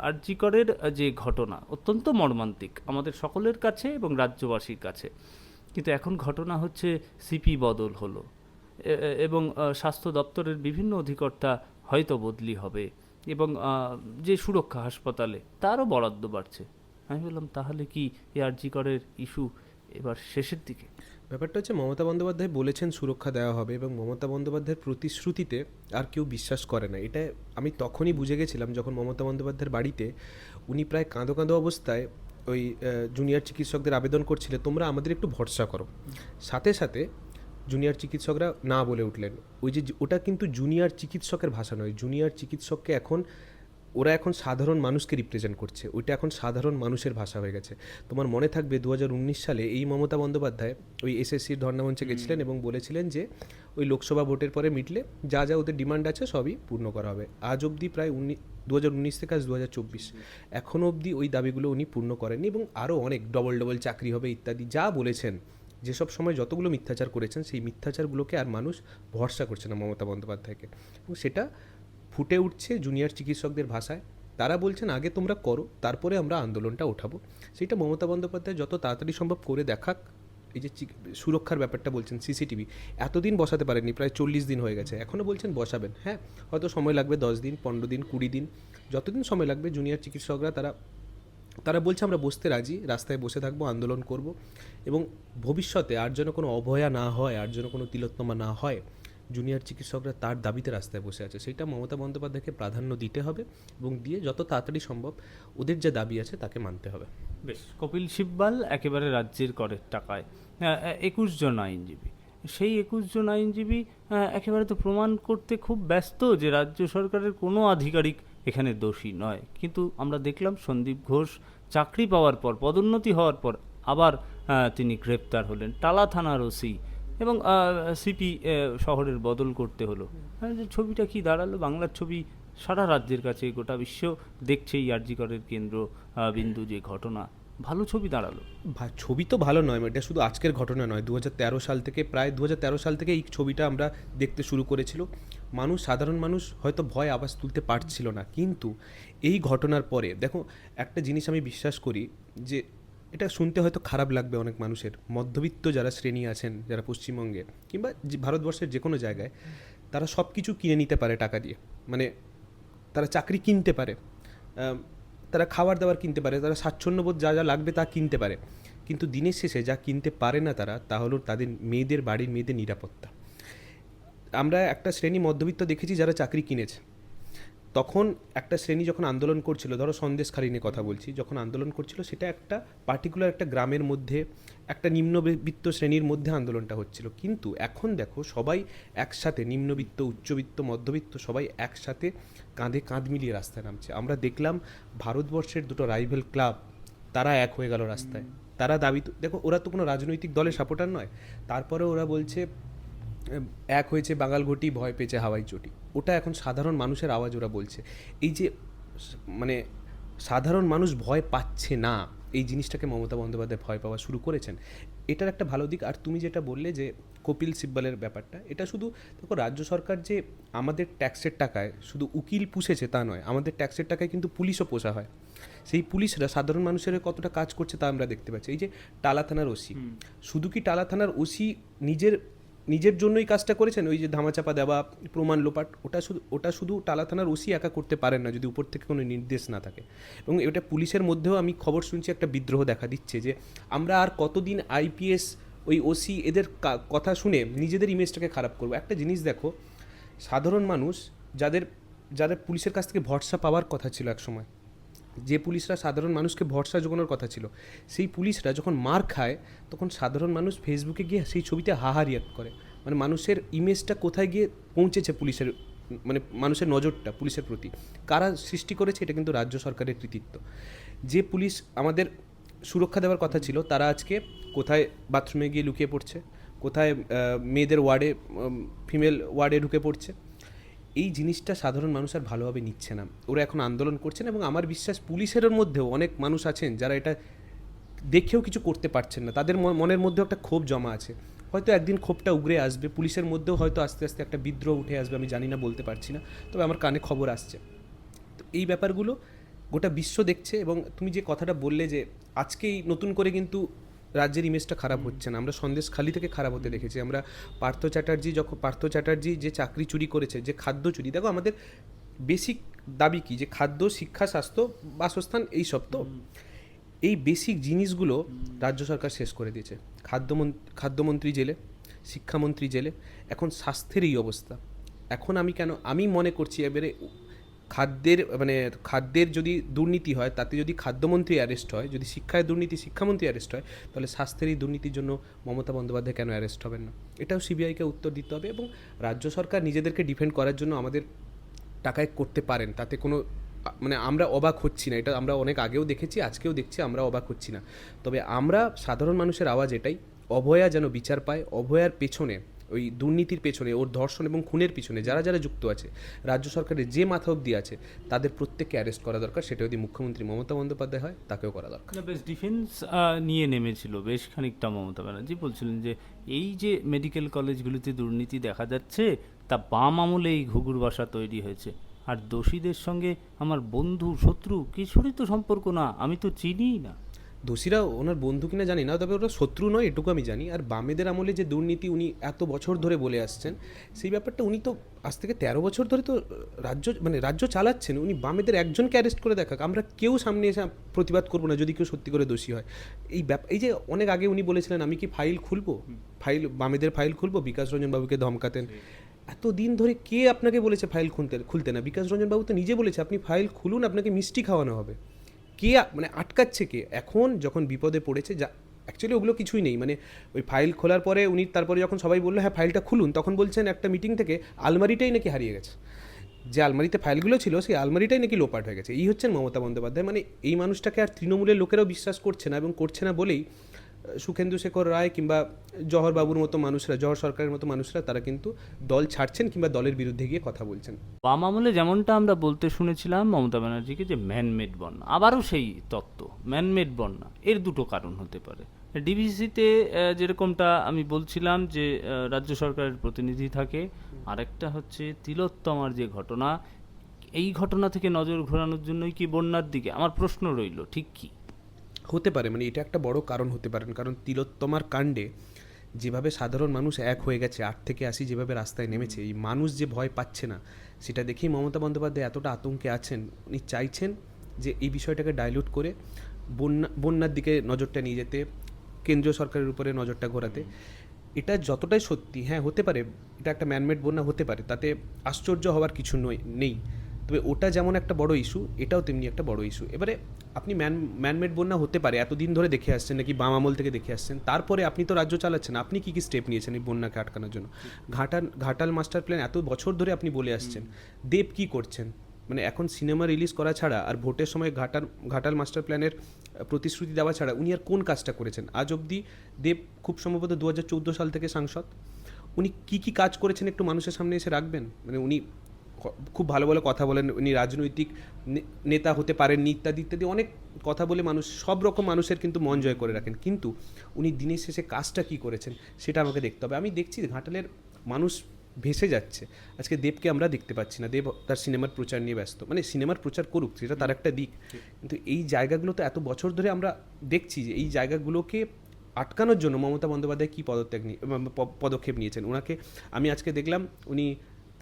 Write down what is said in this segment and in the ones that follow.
আরজিকরের যে ঘটনা অত্যন্ত মর্মান্তিক আমাদের সকলের কাছে এবং রাজ্যবাসীর কাছে। কিন্তু এখন ঘটনা হচ্ছে সিপি বদল হলো। এ- এ- এবং স্বাস্থ্য দপ্তরের বিভিন্ন অধিকর্তা হয়তো বদলি হবে এবং যে সুরক্ষা হাসপাতালে তারও বরাদ্দ বাড়ছে। আমি বললাম, তাহলে কি এই আরজিকরের ইস্যু এবার শেষের দিকে? ব্যাপারটা হচ্ছে মমতা বন্দ্যোপাধ্যায় বলেছেন সুরক্ষা দেওয়া হবে এবং মমতা বন্দ্যোপাধ্যায়ের প্রতিশ্রুতিতে আর কেউ বিশ্বাস করে না। এটা আমি তখনই বুঝে গেছিলাম যখন মমতা বন্দ্যোপাধ্যায়ের বাড়িতে উনি প্রায় কাঁদো কাঁদো অবস্থায় ওই জুনিয়র চিকিৎসকদের আবেদন করছিলেন তোমরা আমাদের একটু ভরসা করো। সাথে সাথে জুনিয়র চিকিৎসকরা না বলে উঠলেন। ওই যে, ওটা কিন্তু জুনিয়র চিকিৎসকের ভাষা নয়। জুনিয়র চিকিৎসককে এখন ওরা এখন সাধারণ মানুষকে রিপ্রেজেন্ট করছে। ওইটা এখন সাধারণ মানুষের ভাষা হয়ে গেছে। তোমার মনে থাকবে দু হাজার উনিশ সালে এই মমতা বন্দ্যোপাধ্যায় ওই এসএসসির ধর্ণামঞ্চে গেছিলেন এবং বলেছিলেন যে ওই লোকসভা ভোটের পরে মিটলে যা যা ওদের ডিমান্ড আছে সবই পূর্ণ করা হবে। আজ অবধি প্রায় উনি দু হাজার উনিশ থেকে আজ দু হাজার চব্বিশ। এখনও অবধি ওই দাবিগুলো উনি পূর্ণ করেননি এবং আরও অনেক ডবল ডবল চাকরি হবে ইত্যাদি যা বলেছেন। যেসব সময় যতগুলো মিথ্যাচার করেছেন সেই মিথ্যাচারগুলোকে আর মানুষ ভরসা করছে না মমতা বন্দ্যোপাধ্যায়কে। এবং সেটা ফুটে উঠছে জুনিয়র চিকিৎসকদের ভাষায়। তারা বলছেন, আগে তোমরা করো, তারপরে আমরা আন্দোলনটা ওঠাবো। সেটা মমতা বন্দ্যোপাধ্যায় যত তাড়াতাড়ি সম্ভব করে দেখাক। এই যে সুরক্ষার ব্যাপারটা বলছেন সিসিটিভি এতদিন বসাতে পারেননি, প্রায় চল্লিশ দিন হয়ে গেছে। এখনও বলছেন বসাবেন হ্যাঁ? হয়তো সময় লাগবে দশ দিন, পনেরো দিন, কুড়ি দিন। যতদিন সময় লাগবে জুনিয়র চিকিৎসকরা তারা তারা বলছে, আমরা বসতে রাজি, রাস্তায় বসে থাকব, আন্দোলন করব। এবং ভবিষ্যতে আর যেন কোনো অভয়া না হয়, আর যেন কোনো তিলোত্তমা না হয় জুনিয়র চিকিৎসকরা তার দাবিতে রাস্তায় বসে আছে। সেটা মমতা বন্দ্যোপাধ্যায়কে প্রাধান্য দিতে হবে এবং দিয়ে যত তাড়াতাড়ি সম্ভব ওদের যে দাবি আছে তাকে মানতে হবে। বেশ, কপিল সিব্বাল একেবারে রাজ্যের করের টাকায়। একুশ জন আইনজীবী। সেই একুশ জন আইনজীবী একেবারে তো প্রমাণ করতে খুব ব্যস্ত যে রাজ্য সরকারের কোনো আধিকারিক এখানে দোষী নয়। কিন্তু আমরা দেখলাম সন্দীপ ঘোষ চাকরি পাওয়ার পর, পদোন্নতি হওয়ার পর আবার তিনি গ্রেপ্তার হলেন। টালা থানার ওসি এবং সিপি শহরের বদল করতে হলো। হ্যাঁ, যে ছবিটা কি দাঁড়াল? বাংলার ছবি সারা রাজ্যের কাছে গোটা বিশ্ব দেখছে এই আরজিকরের কেন্দ্র বিন্দু যে ঘটনা। ভালো ছবি দাঁড়াল। ছবি তো ভালো নয় এটা শুধু আজকের ঘটনা নয়। দু সাল থেকে প্রায় দু হাজার তেরো সাল থেকে এই ছবিটা আমরা দেখতে শুরু করেছিল। মানুষ সাধারণ মানুষ হয়তো ভয় আওয়াজ তুলতে পারছিল না। কিন্তু এই ঘটনার পরে দেখো একটা জিনিস আমি বিশ্বাস করি যে এটা শুনতে হয়তো খারাপ লাগবে অনেক মানুষের। মধ্যবিত্ত যারা শ্রেণি আছেন, যারা পশ্চিমবঙ্গে কিংবা ভারতবর্ষের যে কোনো জায়গায়, তারা সব কিছু কিনে নিতে পারে টাকা দিয়ে। মানে তারা চাকরি কিনতে পারে তারা খাবার দাবার কিনতে পারে, তারা স্বাচ্ছন্দ্যবোধ যা যা লাগবে তা কিনতে পারে। কিন্তু দিনের শেষে যা কিনতে পারে না তারা, তা হলো তাদের মেয়েদের বাড়ির মেয়েদের নিরাপত্তা। আমরা একটা শ্রেণি মধ্যবিত্ত দেখেছি যারা চাকরি কিনেছে। তখন একটা শ্রেণি যখন আন্দোলন করছিল ধরো সন্দেশখালী নিয়ে কথা বলছি যখন আন্দোলন করছিল সেটা একটা পার্টিকুলার একটা গ্রামের মধ্যে একটা নিম্নবিত্ত শ্রেণির মধ্যে আন্দোলনটা হচ্ছিল। কিন্তু এখন দেখো সবাই একসাথে নিম্নবিত্ত উচ্চবিত্ত মধ্যবিত্ত সবাই একসাথে কাঁধে কাঁধ মিলিয়ে রাস্তায় নামছে। আমরা দেখলাম ভারতবর্ষের দুটো রাইভেল ক্লাব তারা এক হয়ে গেল রাস্তায়। তারা দাবি তো- দেখো ওরা তো কোনো রাজনৈতিক দলের সাপোর্টার নয়। তারপরে ওরা বলছে এক হয়েছে বাঙাল ঘটি ভয় পেয়েছে হাওয়াই চটি। ওটা এখন সাধারণ মানুষের আওয়াজ ওরা বলছে। এই যে মানে সাধারণ মানুষ ভয় পাচ্ছে না এই জিনিসটাকে মমতা বন্দ্যোপাধ্যায় ভয় পাওয়া শুরু করেছেন এটার একটা ভালো দিক। আর তুমি যেটা বললে যে কপিল সিব্বলের ব্যাপারটা এটা শুধু দেখো রাজ্য সরকার যে আমাদের ট্যাক্সের টাকায় শুধু উকিল পুষেছে তা নয় আমাদের ট্যাক্সের টাকায় কিন্তু পুলিশও পোষা হয়। সেই পুলিশরা সাধারণ মানুষের কতটা কাজ করছে তা আমরা দেখতে পাচ্ছি। এই যে টালা থানার ওসি শুধু কি টালা থানার ওসি নিজের নিজের জন্যই কাজটা করেছেন? ওই যে ধামাচাপা দেওয়া, প্রমাণ লোপাট, ওটা শুধু ওটা শুধু টালা থানার ওসি একা করতে পারেন না, যদি উপর থেকে কোনো নির্দেশ না থাকে। এবং এটা পুলিশের মধ্যেও আমি খবর শুনছি, একটা বিদ্রোহ দেখা দিচ্ছে যে, আমরা আর কতদিন আইপিএস, ওই ওসি, এদের কথা শুনে নিজেদের ইমেজটাকে খারাপ করব? একটা জিনিস দেখো, সাধারণ মানুষ, যাদের যাদের পুলিশের কাছ থেকে ভরসা পাওয়ার কথা ছিল এক সময় যে পুলিশরা সাধারণ মানুষকে ভরসা জোগানোর কথা ছিল, সেই পুলিশরা যখন মার খায়, তখন সাধারণ মানুষ ফেসবুকে গিয়ে সেই ছবিতে হাহা রিয়াক্ট করে। মানে মানুষের ইমেজটা কোথায় গিয়ে পৌঁছেছে পুলিশের মানে মানুষের নজরটা, পুলিশের প্রতি? কারা সৃষ্টি করেছে এটা কিন্তু রাজ্য সরকারের কৃতিত্ব। যে পুলিশ আমাদের সুরক্ষা দেওয়ার কথা ছিল, তারা আজকে কোথায় বাথরুমে গিয়ে লুকিয়ে পড়ছে? কোথায় মেয়েদের ওয়ার্ডে ফিমেল ওয়ার্ডে ঢুকে পড়ছে? এই জিনিসটা সাধারণ মানুষ আর ভালোভাবে নিচ্ছে না। ওরা এখন আন্দোলন করছেন এবং আমার বিশ্বাস পুলিশের মধ্যেও অনেক মানুষ আছেন যারা এটা দেখেও কিছু করতে পারছেন না। তাদের মনের মধ্যেও একটা ক্ষোভ জমা আছে। হয়তো একদিন ক্ষোভটা উগরে আসবে, পুলিশের মধ্যেও হয়তো আস্তে আস্তে একটা বিদ্রোহ উঠে আসবে, আমি জানি না, বলতে পারছি না। তবে আমার কানে খবর আসছে। তো এই ব্যাপারগুলো গোটা বিশ্ব দেখছে এবং তুমি যে কথাটা বললে যে আজকেই নতুন করে কিন্তু রাজ্যের ইমেজটা খারাপ হচ্ছে না। আমরা সন্দেশ খালি থেকে খারাপ হতে দেখেছি। আমরা পার্থ চ্যাটার্জি যখন, পার্থ চ্যাটার্জি যে চাকরি চুরি করেছে, যে খাদ্য চুরি, দেখো আমাদের বেসিক দাবি কি? যে খাদ্য, শিক্ষা, স্বাস্থ্য, বাসস্থান, এই সব তো। এই বেসিক জিনিসগুলো রাজ্য সরকার শেষ করে দিয়েছে। খাদ্যমন্ত্রী খাদ্যমন্ত্রী জেলে, শিক্ষামন্ত্রী জেলে। এখন স্বাস্থ্যের এই অবস্থা। এখন আমি কেন, আমি মনে করছি এবারে খাদ্যের মানে খাদ্যের যদি দুর্নীতি হয়, তাতে যদি খাদ্যমন্ত্রী অ্যারেস্ট হয়, যদি শিক্ষায় দুর্নীতি, শিক্ষামন্ত্রী অ্যারেস্ট হয়, তাহলে স্বাস্থ্যের এই দুর্নীতির জন্য মমতা বন্দ্যোপাধ্যায় কেন অ্যারেস্ট হবেন না? এটাও সিবিআইকে উত্তর দিতে হবে এবং রাজ্য সরকার নিজেদেরকে ডিফেন্ড করার জন্য আমাদের টাকায় করতে পারেন। তাতে কোনো মানে আমরা অবাক হচ্ছি না। এটা আমরা অনেক আগেও দেখেছি, আজকেও দেখছি, আমরা অবাক হচ্ছি না। তবে আমরা সাধারণ মানুষের আওয়াজ এটাই, অভয়া যেন বিচার পায়, অভয়ার পেছনে ওই দুর্নীতির পেছনে, ওর ধর্ষণ এবং খুনের পিছনে যারা যারা যুক্ত আছে, রাজ্য সরকারের যে মাথা অব্দি আছে, তাদের প্রত্যেককে অ্যারেস্ট করা দরকার। সেটা যদি মুখ্যমন্ত্রী মমতা বন্দ্যোপাধ্যায় হয়, তাকেও করা দরকার। বেশ ডিফেন্স নিয়ে নেমেছিল। বেশ খানিকটা মমতা ব্যানার্জি বলছিলেন যে, এই যে মেডিকেল কলেজগুলিতে দুর্নীতি দেখা যাচ্ছে, তা বাম আমলে এই ঘুঘুর বাসা তৈরি হয়েছে। আর দোষীদের সঙ্গে আমার বন্ধু, শত্রু, কিছুরই তো সম্পর্ক না। আমি তো চিনিই না। দোষীরা ওনার বন্ধু কিনা জানি না তবে ওরা শত্রু নয় এটুকু আমি জানি। আর বামেদের আমলে যে দুর্নীতি উনি এত বছর ধরে বলে আসছেন সেই ব্যাপারটা উনি তো আজ থেকে তেরো বছর ধরে তো রাজ্য মানে রাজ্য চালাচ্ছেন উনি বামেদের একজনকে অ্যারেস্ট করে দেখাক আমরা কেউ সামনে এসে প্রতিবাদ করব না যদি কেউ সত্যি করে দোষী হয়। এই ব্যাপ এই যে অনেক আগে উনি বলেছিলেন আমি কি ফাইল খুলবো? ফাইল বামেদের ফাইল খুলবো? বিকাশ রঞ্জন বাবুকে ধমকাতেন। এত দিন ধরে কে আপনাকে বলেছে ফাইল খুলতে খুলতে না? বিকাশ রঞ্জন বাবু তো নিজে বলেছে আপনি ফাইল খুলুন আপনাকে মিষ্টি খাওয়ানো হবে। কে মানে আটকাচ্ছে কে? এখন যখন বিপদে পড়েছে, যা অ্যাকচুয়ালি ওগুলো কিছুই নেই। মানে ওই ফাইল খোলার পরে উনি তারপরে যখন সবাই বলল হ্যাঁ ফাইলটা খুলুন, তখন বলছেন একটা মিটিং থেকে আলমারিটাই নাকি হারিয়ে গেছে। যে আলমারিতে ফাইলগুলো ছিল, সেই আলমারিটাই নাকি লোপাট হয়ে গেছে। এই হচ্ছেন মমতা বন্দ্যোপাধ্যায়। মানে এই মানুষটাকে আর তৃণমূলের লোকেরাও বিশ্বাস করছে না এবং করছে না বলেই সুখেন্দু শেখর রায় কিংবা জহর বাবুর মতো মানুষরা জহর সরকারের মতো মানুষরা, তারা কিন্তু দল ছাড়ছেন কিংবা দলের বিরুদ্ধে গিয়ে কথা বলছেন। বাম আমলে যেমনটা আমরা বলতে শুনেছিলাম মমতা ব্যানার্জিকে যে ম্যানমেড বন্যা, আবারও সেই তত্ত্ব, ম্যানমেড বন্যা, এর দুটো কারণ হতে পারে। ডিভিসিতে যেরকমটা আমি বলছিলাম যে রাজ্য সরকারের প্রতিনিধি থাকে, আরেকটা হচ্ছে তিলোত্তমার যে ঘটনা, এই ঘটনা থেকে নজর ঘোরানোর জন্যই কি বন্যার দিকে? আমার প্রশ্ন রইল, ঠিক কি? হতে পারে মানে এটা একটা বড় কারণ হতে পারেন কারণ তিলোত্তমার কাণ্ডে যেভাবে সাধারণ মানুষ এক হয়ে গেছে আট থেকে আসি যেভাবে রাস্তায় নেমেছে এই মানুষ যে ভয় পাচ্ছে না সেটা দেখেই মমতা বন্দ্যোপাধ্যায় এতটা আতঙ্কে আছেন উনি চাইছেন যে এই বিষয়টাকে ডাইলুট করে বন্যা বন্যার দিকে নজরটা নিয়ে যেতে কেন্দ্রীয় সরকারের উপরে নজরটা ঘোরাতে। এটা যতটাই সত্যি হ্যাঁ হতে পারে এটা একটা ম্যানমেড বন্যা হতে পারে তাতে আশ্চর্য হওয়ার কিছু নয় নেই। তবে ওটা যেমন একটা বড় ইস্যু এটাও তেমনি একটা বড় ইস্যু এবারে আপনি ম্যান ম্যানমেড বন্যা হতে পারে এতদিন ধরে দেখে আসছেন নাকি বাম আমল থেকে দেখে আসছেন। তারপরে আপনি তো রাজ্য চালাচ্ছেন আপনি কি কি স্টেপ নিয়েছেন এই বন্যাকে আটকানোর জন্য? ঘাটাল ঘাটাল মাস্টার প্ল্যান এত বছর ধরে আপনি বলে আসছেন। দেব কি করছেন? মানে এখন সিনেমা রিলিজ করা ছাড়া আর ভোটের সময় ঘাটাল ঘাটাল মাস্টার প্ল্যানের প্রতিশ্রুতি দেওয়া ছাড়া উনি আর কোন কাজটা করেছেন? আজ অবধি দেব খুব সম্ভবত দু হাজার চৌদ্দ সাল থেকে সাংসদ। উনি কি কি কাজ করেছেন একটু মানুষের সামনে এসে রাখবেন? মানে উনি খুব ভালো ভালো কথা বলেন, উনি রাজনৈতিক নেতা হতে পারেননি ইত্যাদি ইত্যাদি অনেক কথা বলে মানুষ, সব রকম মানুষের কিন্তু মন জয় করে রাখেন। কিন্তু উনি দিনের শেষে কাজটা কি করেছেন সেটা আমাকে দেখতে হবে। আমি দেখছি ঘাটালের মানুষ ভেসে যাচ্ছে। আজকে দেবকে আমরা দেখতে পাচ্ছি না। দেব তার সিনেমার প্রচার নিয়ে ব্যস্ত। মানে সিনেমার প্রচার করুক, সেটা তার একটা দিক। কিন্তু এই জায়গাগুলো তো এত বছর ধরে আমরা দেখছি যে এই জায়গাগুলোকে আটকানোর জন্য মমতা বন্দ্যোপাধ্যায় কী পদত্যাগ নিয়ে পদক্ষেপ নিয়েছেন। ওনাকে আমি আজকে দেখলাম, উনি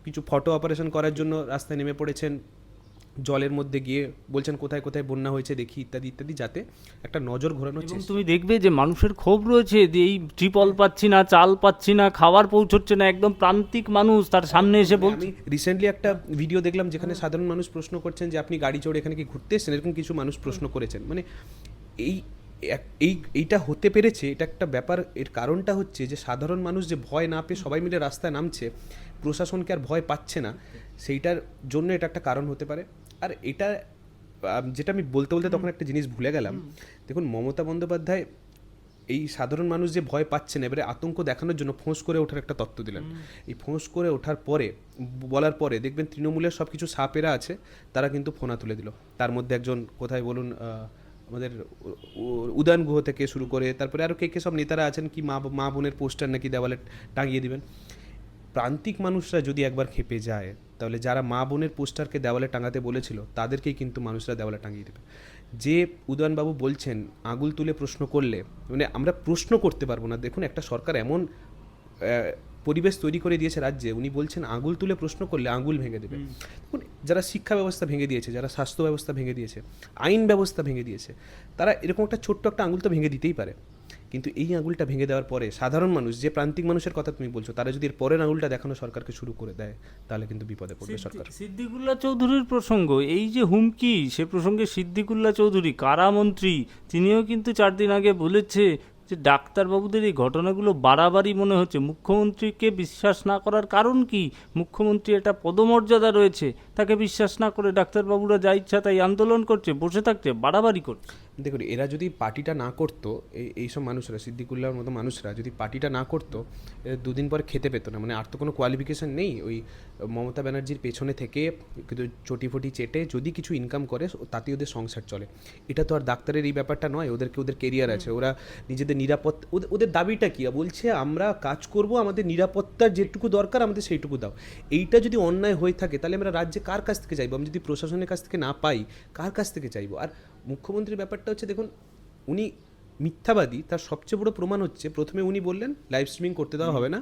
কিছু ফটো অপারেশন করার জন্য রাস্তায় নেমে পড়েছেন। জলের মধ্যে গিয়ে বলছেন কোথায় কোথায় বন্যা হয়েছে দেখি ইত্যাদি ইত্যাদি যাতে একটা নজর ঘোরানো হচ্ছে তুমি দেখবে যে মানুষের ক্ষোভ রয়েছে যে এই ট্রিপল পাচ্ছি না চাল পাচ্ছি না খাবার পৌঁছচ্ছে না একদম প্রান্তিক মানুষ তার সামনে এসে বলছে। আমি রিসেন্টলি একটা ভিডিও দেখলাম যেখানে সাধারণ মানুষ প্রশ্ন করছেন যে আপনি গাড়ি চড়ে এখানে কি ঘুরতে এসেছেন? এরকম কিছু মানুষ প্রশ্ন করেছেন। মানে এই এই এইটা হতে পেরেছে এটা একটা ব্যাপার এর কারণটা হচ্ছে যে সাধারণ মানুষ যে ভয় না পেয়ে সবাই মিলে রাস্তায় নামছে প্রশাসনকে আর ভয় পাচ্ছে না সেইটার জন্য এটা একটা কারণ হতে পারে। আর এটা যেটা আমি বলতে বলতে তখন একটা জিনিস ভুলে গেলাম। দেখুন মমতা বন্দ্যোপাধ্যায় এই সাধারণ মানুষ যে ভয় পাচ্ছেন এবারে আতঙ্ক দেখানোর জন্য ফোঁস করে ওঠার একটা তত্ত্ব দিলেন। এই ফোঁস করে ওঠার পরে বলার পরে দেখবেন তৃণমূলের সব কিছু সাপেরা আছে তারা কিন্তু ফোনা তুলে দিল। তার মধ্যে একজন কোথায় বলুন আমাদের উদয়ন গুহ থেকে শুরু করে তারপরে আরও কে কে সব নেতারা আছেন কি মা মা বোনের পোস্টার নাকি দেওয়ালে টাঙিয়ে দিবেন। প্রান্তিক মানুষরা যদি একবার খেপে যায়, তাহলে যারা মা বোনের পোস্টারকে দেওয়ালে টাঙাতে বলেছিল, তাদেরকেই কিন্তু মানুষরা দেওয়ালে টাঙিয়ে দেবে। যে উদয়নবাবু বলছেন, আঙুল তুলে প্রশ্ন করলে মানে আমরা প্রশ্ন করতে পারব না। দেখুন, একটা সরকার এমন পরিবেশ তৈরি করে দিয়েছে রাজ্যে উনি বলছেন আঙুল তুলে প্রশ্ন করলে আঙুল ভেঙে দেবে। দেখুন যারা শিক্ষা ব্যবস্থা ভেঙে দিয়েছে যারা স্বাস্থ্য ব্যবস্থা ভেঙে দিয়েছে আইন ব্যবস্থা ভেঙে দিয়েছে তারা এরকম একটা ছোট্ট একটা আঙুল তো ভেঙে দিতেই পারে। কিন্তু এই আঙুলটা ভেঙে দেওয়ার পরে সাধারণ মানুষ যে প্রান্তিক মানুষের কথা তুমি বলছো তারা যদি এর পরের আঙুলটা দেখানো সরকারকে শুরু করে দেয় তাহলে কিন্তু বিপদে পড়বে সরকার। সিদ্দিকুল্লাহ চৌধুরীর প্রসঙ্গ এই যে হুমকি সে প্রসঙ্গে সিদ্দিকুল্লাহ চৌধুরী কারামন্ত্রী তিনিও কিন্তু চার দিন আগে বলেছে যে ডাক্তারবাবুদের এই ঘটনাগুলো বাড়াবাড়ি মনে হচ্ছে, মুখ্যমন্ত্রীকে বিশ্বাস না করার কারণ কি? মুখ্যমন্ত্রী এটা পদমর্যাদা রয়েছে, তাকে বিশ্বাস না করে ডাক্তারবাবুরা যা ইচ্ছা তাই আন্দোলন করছে, বসে থাকছে, বাড়াবাড়ি করছে। দেখুন, এরা যদি পার্টিটা না করতো, এই, এইসব মানুষরা, সিদ্দিকুল্লাহর মতো মানুষরা যদি পার্টিটা না করতো দুদিন পর খেতে পেতো না। মানে আর তো কোনো কোয়ালিফিকেশান নেই। ওই, মমতা ব্যানার্জির পেছনে থেকে কিন্তু চটি ফটি চেটে যদি কিছু ইনকাম করে তাতে ওদের সংসার চলে। এটা তো আর ডাক্তারের এই ব্যাপারটা নয়। ওদেরকে, ওদের কেরিয়ার আছে। ওরা নিজেদের নিরাপত্তা ওদের ওদের দাবিটা কী? বলছে, আমরা কাজ করব, আমাদের নিরাপত্তার যেটুকু দরকার, আমাদের সেইটুকু দাও। এইটা যদি অন্যায় হয়ে থাকে, তাহলে আমরা রাজ্যে কার কাছ থেকে চাইব? আমি যদি প্রশাসনের কাছ থেকে না পাই, কার কাছ থেকে চাইব? আর মুখ্যমন্ত্রীর ব্যাপারটা হচ্ছে দেখুন উনি মিথ্যাবাদী তার সবচেয়ে বড় প্রমাণ হচ্ছে প্রথমে উনি বললেন লাইভ স্ট্রিমিং করতে দেওয়া হবে না।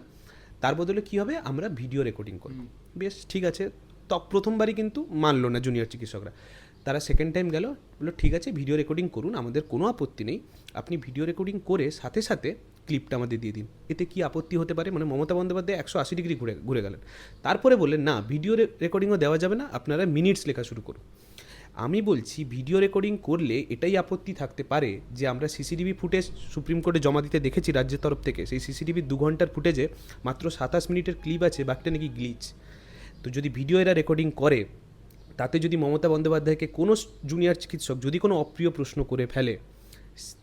তার বদলে কী হবে? আমরা ভিডিও রেকর্ডিং করব। বেশ ঠিক আছে। তো প্রথমবারই কিন্তু মানলো না জুনিয়র চিকিৎসকরা। তারা সেকেন্ড টাইম গেল বলল ঠিক আছে ভিডিও রেকর্ডিং করুন আমাদের কোনো আপত্তি নেই। আপনি ভিডিও রেকর্ডিং করে সাথে সাথে ক্লিপটা আমাদের দিয়ে দিন। এতে কি আপত্তি হতে পারে? মানে মমতা বন্দ্যোপাধ্যায় একশো আশি ডিগ্রি ঘুরে ঘুরে গেলেন। তারপরে বললেন না ভিডিও রেকর্ডিংও দেওয়া যাবে না আপনারা মিনিটস লেখা শুরু করুন। আমি বলছি ভিডিও রেকর্ডিং করলে এটাই আপত্তি থাকতে পারে যে আমরা সিসিটিভি ফুটেজ সুপ্রিম কোর্টে জমা দিতে দেখেছি রাজ্যের তরফ থেকে। সেই সিসিটিভির দু ঘণ্টার ফুটেজে মাত্র সাতাশ মিনিটের ক্লিপ আছে, বাকিটা নাকি গ্লিচ তো যদি ভিডিও এরা রেকর্ডিং করে, তাতে যদি মমতা বন্দ্যোপাধ্যায়কে কোনো জুনিয়র চিকিৎসক যদি কোনো অপ্রিয় প্রশ্ন করে ফেলে,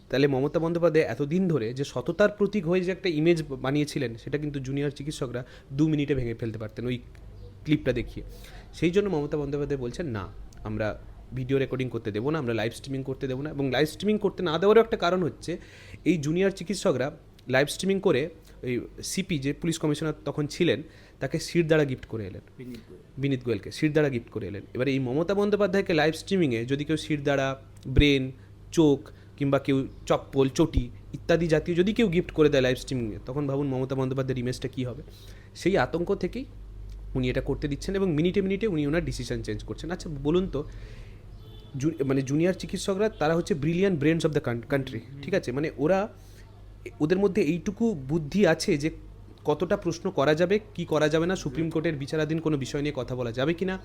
তাহলে মমতা বন্দ্যোপাধ্যায় এতদিন ধরে যে সততার প্রতীক হয়ে যে একটা ইমেজ বানিয়েছিলেন, সেটা কিন্তু জুনিয়র চিকিৎসকরা দু মিনিটে ভেঙে ফেলতে পারতেন ওই ক্লিপটা দেখিয়ে। সেই জন্য মমতা বন্দ্যোপাধ্যায় বলছেন, না, আমরা ভিডিও রেকর্ডিং করতে দেবো না আমরা লাইভ স্ট্রিমিং করতে দেবো না। এবং লাইভ স্ট্রিমিং করতে না দেওয়ারও একটা কারণ হচ্ছে এই জুনিয়র চিকিৎসকরা লাইভ স্ট্রিমিং করে ওই সিপি যে পুলিশ কমিশনার তখন ছিলেন তাকে সিট দ্বারা গিফট করে এলেন। বিনীত গোয়েলকে সিট দ্বারা গিফট করে এলেন। এবার এই মমতা বন্দ্যোপাধ্যায়কে লাইভ স্ট্রিমিংয়ে যদি কেউ সিট দ্বারা ব্রেন চোখ কিংবা কেউ চপ্পল চটি ইত্যাদি জাতীয় যদি কেউ গিফট করে দেয় লাইভ স্ট্রিমিংয়ে তখন ভাবুন মমতা বন্দ্যোপাধ্যায়ের ইমেজটা কী হবে? সেই আতঙ্ক থেকেই উনি এটা করতে দিচ্ছেন এবং মিনিটে মিনিটে উনি ওনার ডিসিশন চেঞ্জ করছেন। আচ্ছা বলুন তো মানে জুনিয়র চিকিৎসকরা, তারা হচ্ছে brilliant brains of the country ঠিক আছে? মানে ওরা, ওদের মধ্যে এইটুকু বুদ্ধি আছে যে কতটা প্রশ্ন করা যাবে, কি করা যাবে না, সুপ্রিম কোর্টের বিচারাধীন কোনো বিষয় নিয়ে কথা বলা যাবে কি না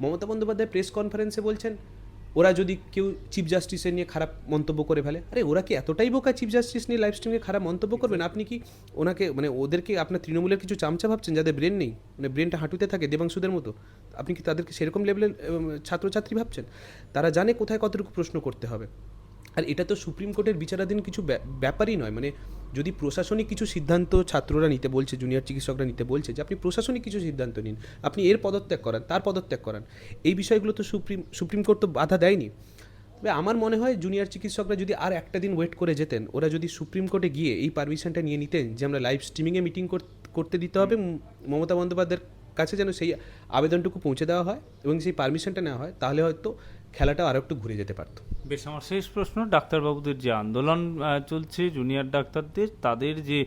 মমতা বন্দ্যোপাধ্যায় প্রেস কনফারেন্সে বলছেন ওরা যদি কেউ চিফ জাস্টিসের নিয়ে খারাপ মন্তব্য করে ফেলে আরে ওরা কি এতটাই বোকা চিফ জাস্টিস নিয়ে লাইভ স্ট্রিমে খারাপ মন্তব্য করবেন? আপনি কি ওনাকে মানে ওদেরকে আপনার তৃণমূলের কিছু চামচা ভাবছেন যাদের ব্রেন নেই? মানে ব্রেনটা হাঁটুতে থাকে দেবাংশুদের মতো। আপনি কি তাদেরকে সেরকম লেভেলের ছাত্রছাত্রী ভাবছেন? তারা জানে কোথায় কতটুকু প্রশ্ন করতে হবে। আর এটা তো সুপ্রিম কোর্টের বিচারাধীন কিছু ব্যা- ব্যাপারই নয়। মানে যদি প্রশাসনিক কিছু সিদ্ধান্ত ছাত্ররা নিতে বলছে, জুনিয়র চিকিৎসকরা নিতে বলছে, যে আপনি প্রশাসনিক কিছু সিদ্ধান্ত নিন, আপনি এর পদত্যাগ করান, তার পদত্যাগ করান, এই বিষয়গুলো তো সুপ্রিম সুপ্রিম কোর্ট তো বাধা দেয়নি। তবে আমার মনে হয় জুনিয়র চিকিৎসকরা যদি আর একটা দিন ওয়েট করে যেতেন, ওরা যদি সুপ্রিম কোর্টে গিয়ে এই পারমিশনটা নিয়ে নিতেন যে আমরা লাইভ স্ট্রিমিংয়ে মিটিং করতে দিতে হবে মমতা বন্দ্যোপাধ্যায়ের কাছে যেন সেই আবেদনটুকু পৌঁছে দেওয়া হয় এবং সেই পারমিশনটা নেওয়া হয়, তাহলে হয়তো খেলাটা আরও একটু ঘুরে যেতে পারতো। বেশ, আমার শেষ প্রশ্ন, ডাক্তারবাবুদের যে আন্দোলন চলছে, জুনিয়র ডাক্তারদের, তাদের যে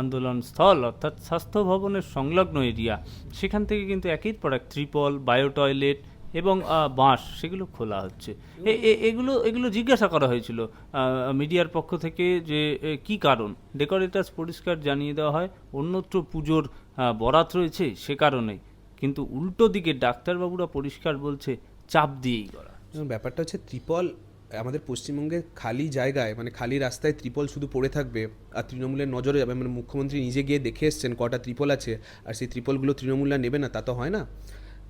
আন্দোলন স্থল অর্থাৎ স্বাস্থ্য ভবনের সংলগ্ন এরিয়া, সেখান থেকে কিন্তু একের পর এক ত্রিপল বায়ো টয়লেট এবং বাঁশ, সেগুলো খোলা হচ্ছে। এগুলো এগুলো জিজ্ঞাসা করা হয়েছিল মিডিয়ার পক্ষ থেকে যে কি কারণ? ডেকোরেটার্স পরিষ্কার জানিয়ে দেওয়া হয়, অন্যত্র পুজোর বরাত রয়েছে সে কারণে কিন্তু উল্টো দিকে ডাক্তারবাবুরা পরিষ্কার বলছে চাপ দিয়েই করা। ব্যাপারটা হচ্ছে ত্রিপল আমাদের পশ্চিমবঙ্গে খালি জায়গায় মানে খালি রাস্তায় ত্রিপল শুধু পড়ে থাকবে আর তৃণমূলের নজরে যাবে। মানে মুখ্যমন্ত্রী নিজে গিয়ে দেখে এসছেন কটা ত্রিপল আছে আর সেই ত্রিপলগুলো তৃণমূলরা নেবে না তা তো হয় না।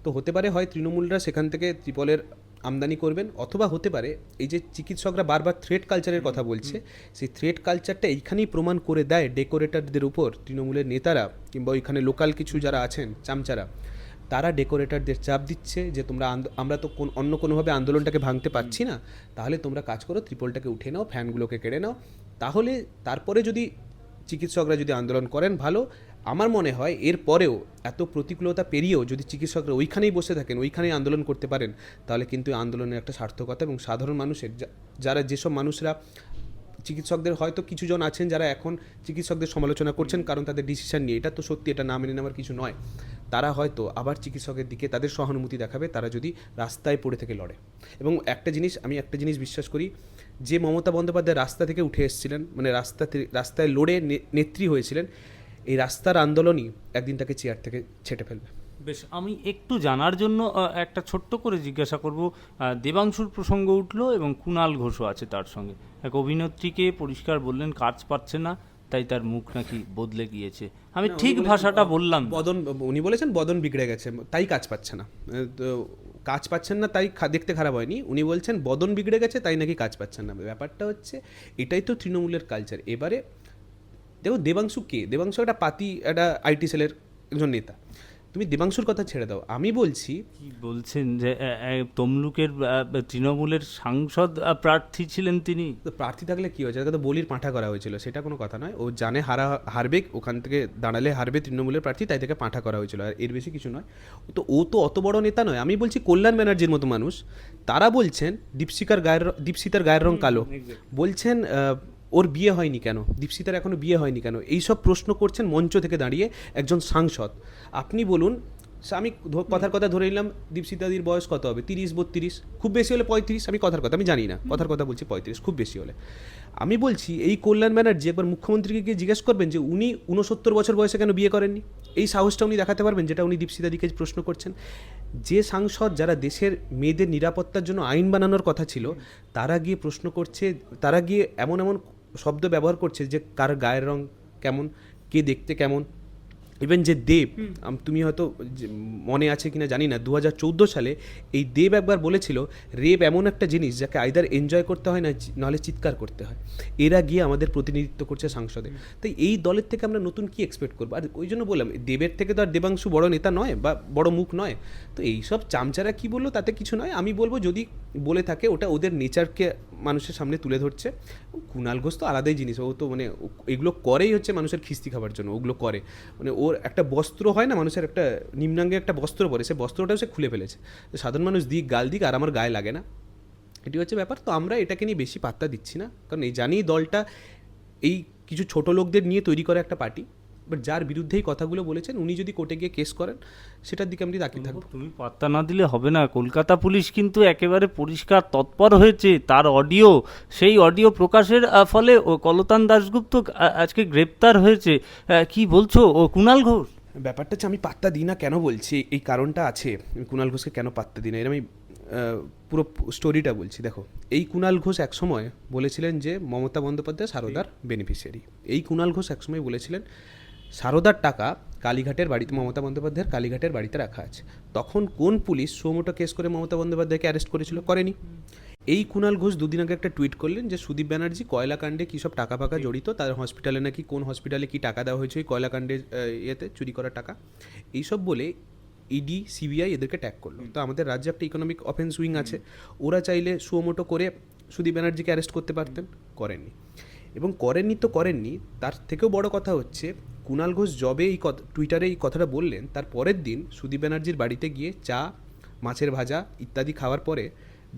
তো হতে পারে হয় তৃণমূলরা সেখান থেকে ত্রিপলের আমদানি করবেন অথবা হতে পারে এই যে চিকিৎসকরা বারবার থ্রেড কালচারের কথা বলছে সেই থ্রেড কালচারটা এইখানেই প্রমাণ করে দেয় ডেকোরেটরদের উপর তৃণমূলের নেতারা কিংবা ওইখানে লোকাল কিছু যারা আছেন চামচারা। তারা ডেকোরেটরদের চাপ দিচ্ছে যে তোমরা আমরা তো কোন, অন্য কোনোভাবে আন্দোলনটাকে ভাঙতে পারছি না। তাহলে তোমরা কাজ করো, ত্রিপলটাকে উঠে নাও, ফ্যানগুলোকে কেড়ে নাও। তাহলে তারপরে যদি চিকিৎসকরা যদি আন্দোলন করেন ভালো, আমার মনে হয় এর পরেও এত প্রতিকূলতা পেরিয়েও যদি চিকিৎসকরা ওইখানেই বসে থাকেন, ওইখানেই আন্দোলন করতে পারেন, তাহলে কিন্তু আন্দোলনের একটা সার্থকতা এবং সাধারণ মানুষের যারা যেসব মানুষরা চিকিৎসকদের হয়তো কিছুজন আছেন যারা এখন চিকিৎসকদের সমালোচনা করছেন কারণ তাদের ডিসিশন নিয়ে। এটা তো সত্যি, এটা না মেনে নেওয়ার কিছু নয়। তারা হয়তো আবার চিকিৎসকের দিকে তাদের সহানুভূতি দেখাবে, তারা যদি রাস্তায় পড়ে থেকে লড়ে। এবং একটা জিনিস, আমি একটা জিনিস বিশ্বাস করি, যে মমতা বন্দ্যোপাধ্যায় রাস্তা থেকে উঠে এসেছিলেন মানে রাস্তা রাস্তায় লড়ে নেত্রী হয়েছিলেন, এই রাস্তার আন্দোলনই একদিন তাকে চেয়ার থেকে ছেটে ফেলবে। বেশ আমি একটু জানার জন্য একটা ছোট্ট করে জিজ্ঞাসা করব। দেবাংশুর প্রসঙ্গ উঠল এবং কুণাল ঘোষও আছে তার সঙ্গে। এক অভিনেত্রীকে পরিষ্কার বললেন কাজ পাচ্ছে না তাই তার মুখ নাকি বদলে গিয়েছে। আমি ঠিক ভাষাটা বললাম। বদন উনি বলেছেন বদন বিগড়ে গেছে তাই কাজ পাচ্ছে না। তো কাজ পাচ্ছেন না তাই দেখতে খারাপ হয়নি। উনি বলছেন বদন বিগড়ে গেছে তাই নাকি কাজ পাচ্ছেন না। ব্যাপারটা হচ্ছে এটাই তো তৃণমূলের কালচার এবারে দেখো দেবাংশু কে? দেবাংশু একটা পাতি একটা আইটি সেলের একজন নেতা। তুমি দেবাংশুর কথা ছেড়ে দাও। আমি বলছি বলছেন যে তমলুকের তৃণমূলের সাংসদ প্রার্থী ছিলেন তিনি? তো প্রার্থী থাকলে কী হয়েছে? তাকে তো বলির পাঁঠা করা হয়েছিল সেটা কোনো কথা নয়। ও জানে হারা হারবে ওখান থেকে দাঁড়ালে হারবে তৃণমূলের প্রার্থী তাই থেকে পাঁঠা করা হয়েছিল আর এর বেশি কিছু নয়। তো ও তো অত বড় নেতা নয় আমি বলছি কল্যাণ ব্যানার্জির মতো মানুষ। তারা বলছেন দীপশিকার গায়ের দীপশিতার গায়ের রং কালো। বলছেন ওর বিয়ে হয়নি কেন? দীপশিতার এখনও বিয়ে হয়নি কেন? এইসব প্রশ্ন করছেন মঞ্চ থেকে দাঁড়িয়ে একজন সাংসদ। আপনি বলুন আমি কথার কথা ধরে নিলাম দীপশিতাদির বয়স কত হবে? তিরিশ, বত্রিশ? খুব বেশি হলে পঁয়ত্রিশ? আমি কথার কথা, আমি জানি না। কথার কথা বলছি পঁয়ত্রিশ, খুব বেশি হলে। আমি বলছি, এই কল্যাণ ব্যানার্জি একবার মুখ্যমন্ত্রীকে গিয়ে জিজ্ঞেস করবেন যে উনি উনসত্তর বছর বয়সে কেন বিয়ে করেননি? এই সাহসটা উনি দেখাতে পারবেন যেটা উনি দীপশিতাদিকে প্রশ্ন করছেন। যে সাংসদ যারা দেশের মেয়েদের নিরাপত্তার জন্য আইন বানানোর কথা ছিল, তারা গিয়ে প্রশ্ন করছে, তারা গিয়ে এমন এমন শব্দ ব্যবহার করছে যে কার গায়ের রং কেমন কে দেখতে কেমন ইভেন যে দেব তুমি হয়তো মনে আছে কিনা জানি না দু হাজার চৌদ্দ সালে এই দেব একবার বলেছিল রেপ এমন একটা জিনিস যাকে আইদার এনজয় করতে হয় না নাহলে চিৎকার করতে হয়। এরা গিয়ে আমাদের প্রতিনিধিত্ব করছে সাংসদে। তাই এই দলের থেকে আমরা নতুন কি এক্সপেক্ট করব? আর ওই জন্য বললাম দেবের থেকে তো আর দেবাংশু বড় নেতা নয় বা বড় মুখ নয়। তো এই সব চামচারা কি বলল? তাতে কিছু নয়। আমি বলব যদি বলে থাকে ওটা ওদের নেচারকে মানুষের সামনে তুলে ধরছে। কুণাল ঘোষ তো আলাদাই জিনিস। ও তো মানে এগুলো করেই হচ্ছে মানুষের খিস্তি খাবার জন্য। ওগুলো করে। মানে ওর একটা বস্ত্র হয় না, মানুষের একটা নিম্নাঙ্গে একটা বস্ত্র পরে, সে বস্ত্রটাও সে খুলে ফেলেছে। সাধারণ মানুষ দিক, গাল দিক আর আমার গায়ে লাগে না। এটি হচ্ছে ব্যাপার। তো আমরা এটাকে নিয়ে বেশি পাত্তা দিচ্ছি না। কারণ এই জানি দলটা এই কিছু ছোট লোকদের নিয়ে তৈরি করা একটা পার্টি। বাট যার বিরুদ্ধে এই কথাগুলো বলেছেন উনি যদি কোর্টে গিয়ে কেস করেন সেটার দিকে আমি তাকিয়ে থাকব। তুমি পাত্তা না দিলে হবে না। কলকাতা পুলিশ কিন্তু একেবারে পরিষ্কার তৎপর হয়েছে। তার অডিও সেই অডিও প্রকাশের ফলে ও কলতান দাশগুপ্ত আজকে গ্রেপ্তার হয়েছে। কি বলছো? ও কুণাল ঘোষ? ব্যাপারটা হচ্ছে আমি পাত্তা দিই না কেন বলছি? এই কারণটা আছে। আমি কুণাল ঘোষকে কেন পাত্তা দিই না? এর আমি পুরো স্টোরিটা বলছি। দেখো এই কুণাল ঘোষ একসময় বলেছিলেন যে মমতা বন্দ্যোপাধ্যায় সারদার বেনিফিশিয়ারি এই কুণাল ঘোষ একসময় বলেছিলেন সারদার টাকা কালীঘাটের বাড়িতে মমতা বন্দ্যোপাধ্যায়ের কালীঘাটের বাড়িতে রাখা আছে। তখন কোন পুলিশ সোমোটো কেস করে মমতা বন্দ্যোপাধ্যায়কে অ্যারেস্ট করেছিল করেনি। এই কুণাল ঘোষ দুদিন আগে একটা টুইট করলেন যে, সুদীপ ব্যানার্জি কয়লাকাণ্ডে কী সব টাকা ফাকা জড়িত? তার হসপিটালে নাকি, কোন হসপিটালে কি টাকা দেওয়া হয়েছে? ওই কয়লাকাণ্ডে ইয়েতে চুরি করা টাকা। এইসব বলে ইডি সিবিআই এদেরকে ট্যাগ করল। তো আমাদের রাজ্যে একটা ইকোনমিক অফেন্স উইং আছে। ওরা চাইলে সুমোটো করে সুদীপ ব্যানার্জিকে অ্যারেস্ট করতে পারতেন। করেননি। এবং করেননি তো করেননি। তার থেকেও বড় কথা হচ্ছে কুণাল ঘোষ জবে এই কথা টুইটারে এই কথাটা বললেন, তার পরের দিন সুদীপ ব্যানার্জির বাড়িতে গিয়ে চা, মাছের ভাজা ইত্যাদি খাওয়ার পরে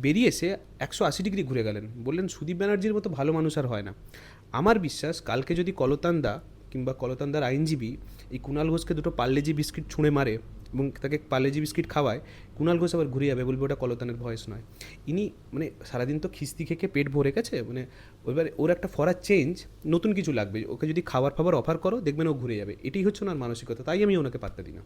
বেরিয়ে এসে একশো আশি ডিগ্রি ঘুরে গেলেন। বললেন, সুদীপ ব্যানার্জির মতো ভালো মানুষ আর হয় না। আমার বিশ্বাস, কালকে যদি কলতান্দা কিংবা কলতান্দার আইনজীবী এই কুণাল ঘোষকে দুটো পার্লেজি বিস্কিট ছুঁড়ে মারে এবং তাকে পালেজি বিস্কিট খাওয়ায় কুণাল ঘোষ আবার ঘুরে যাবে বলবে ওটা কলতানের ভয়েস নয়। ইনি মানে সারাদিন তো খিস্তি খেকে পেট ভরে গেছে মানে এবারে ওর একটা ফরার চেঞ্জ নতুন কিছু লাগবে। ওকে যদি খাবার ফাবার অফার করো, দেখবেন ও ঘুরে যাবে। এটাই হচ্ছে ওনার মানসিকতা, তাই আমি ওনাকে পাত্তা দিই না।